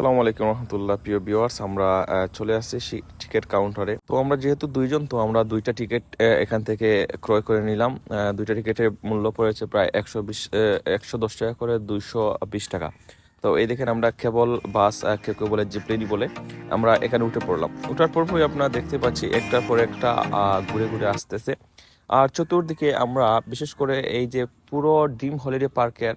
আসসালামু আলাইকুম রহমতুল্লাহ, প্রিয় ভিউয়ার্স আমরা চলে আসছি টিকিট কাউন্টারে তো আমরা যেহেতু দুইজন, তো আমরা দুইটা টিকিট এখান থেকে ক্রয় করে নিলাম। দুইটা টিকিটের মূল্য পড়েছে প্রায় একশো বিশ একশো দশ টাকা করে, দুইশো বিশ টাকা। তো এই দেখেন আমরা কেবল বাস কেউ কেউ বলে জিপলিনি বলে আমরা এখানে উঠে পড়লাম। ওঠার পরপরই আপনারা দেখতে পাচ্ছি, একটার পর একটা ঘুরে ঘুরে আসতেছে। আর চতুর্দিকে আমরা, বিশেষ করে এই যে পুরো ড্রিম হলিডে পার্কের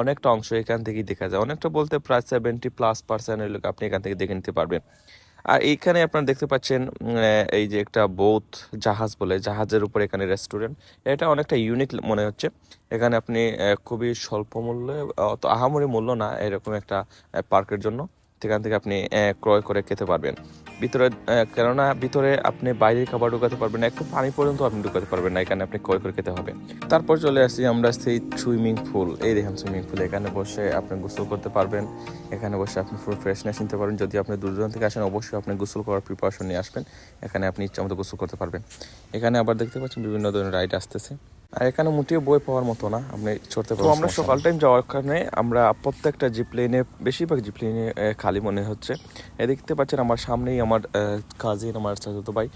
অনেকটা অংশ এখান থেকেই দেখা যায়। অনেকটা বলতে প্রায় সেভেন্টি প্লাস পার্সেন্ট লোক আপনি এখান থেকে দেখে নিতে পারবেন। আর এইখানে আপনারা দেখতে পাচ্ছেন এই যে একটা বোট জাহাজ বলে, জাহাজের উপর এখানে রেস্টুরেন্ট এটা অনেকটা ইউনিক মনে হচ্ছে। এখানে আপনি খুবই স্বল্প মূল্যে, অত আহামরি মূল্য না, এরকম একটা পার্কের জন্য। সেখান থেকে আপনি ক্রয় করে খেতে পারবেন। ভিতরে কেননা ভিতরে আপনি বাইরের খাবার ঢুকাতে পারবেন না, একটু পানি পর্যন্ত আপনি ঢুকাতে পারবেন না, এখানে আপনি ক্রয় করে খেতে হবে। তারপর চলে আসি আমরা সেই সুইমিং পুল। এই দেখেন সুইমিং পুল, এখানে বসে আপনি গোসল করতে পারবেন। এখানে বসে আপনি ফুল ফ্রেশনেস নিতে পারবেন। যদি আপনি দূর দূরান্ত থেকে আসেন, অবশ্যই আপনি গোসল করার প্রিপারেশন নিয়ে আসবেন। এখানে আপনি ইচ্ছা মতো গোসল করতে পারবেন। এখানে আবার দেখতে পাচ্ছেন বিভিন্ন ধরনের রাইড আসতেছে। আর এখানে মোটেও বই পাওয়ার মতো না আপনি চড়তে পারবেন আমরা সকাল টাইম যাওয়ার কারণে আমরা প্রত্যেকটা জিপ লাইনে বেশিরভাগ জিপ লাইনে খালি মনে হচ্ছে। এ দেখতে পাচ্ছেন আমার সামনেই আমার কাজিন আমার চাচাতো ভাই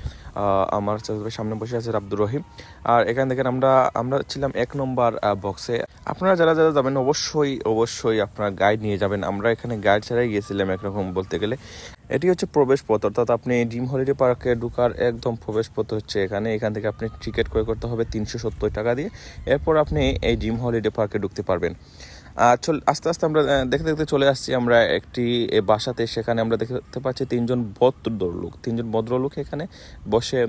আহ, আমার চাচাতো ভাই সামনে বসে আছে আব্দুর রহিম। আর এখান থেকে আমরা আমরা ছিলাম এক নম্বর বক্সে আপনারা যারা যারা যাবেন অবশ্যই অবশ্যই আপনারা গাইড নিয়ে যাবেন। আমরা এখানে গাইড ছাড়াই গিয়েছিলাম একরকম বলতে গেলে। এটি হচ্ছে প্রবেশ পথ অর্থাৎ আপনি ডিম হলিডে পার্কে ঢুকার একদম প্রবেশ পথ হচ্ছে এখানে। এখান থেকে আপনি টিকিট ক্রয় করতে হবে তিনশো সত্তর টাকা দিয়ে। এরপর আপনি এই ডিম হলিডে পার্কে ঢুকতে পারবেন। আস্তে আস্তে আমরা দেখতে দেখতে চলে আসছি আমরা একটি বাসাতে। সেখানে আমরা দেখতে পাচ্ছি তিনজন ভদ্রলোক। তিনজন ভদ্রলোক এখানে বসে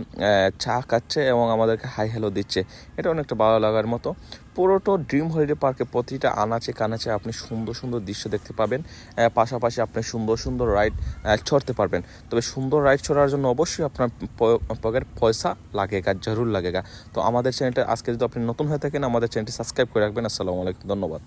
চা খাচ্ছে এবং আমাদেরকে হাই হ্যালো দিচ্ছে। এটা অনেকটা ভালো লাগার মতো। পুরোটো ড্রিম হলিডে পার্কে প্রতিটা আনাচে কানাচে আপনি সুন্দর সুন্দর দৃশ্য দেখতে পাবেন। পাশাপাশি আপনি সুন্দর সুন্দর রাইড চড়তে পারবেন। তবে সুন্দর রাইড চড়ার জন্য অবশ্যই আপনার পকেট পয়সা লাগেগা, জরুর লাগেগা। তো আমাদের চ্যানেলটা আজকে যদি আপনি নতুন হয়ে থাকেন, আমাদের চ্যানেলটি সাবস্ক্রাইব করে রাখবেন। আসসালামু আলাইকুম, ধন্যবাদ।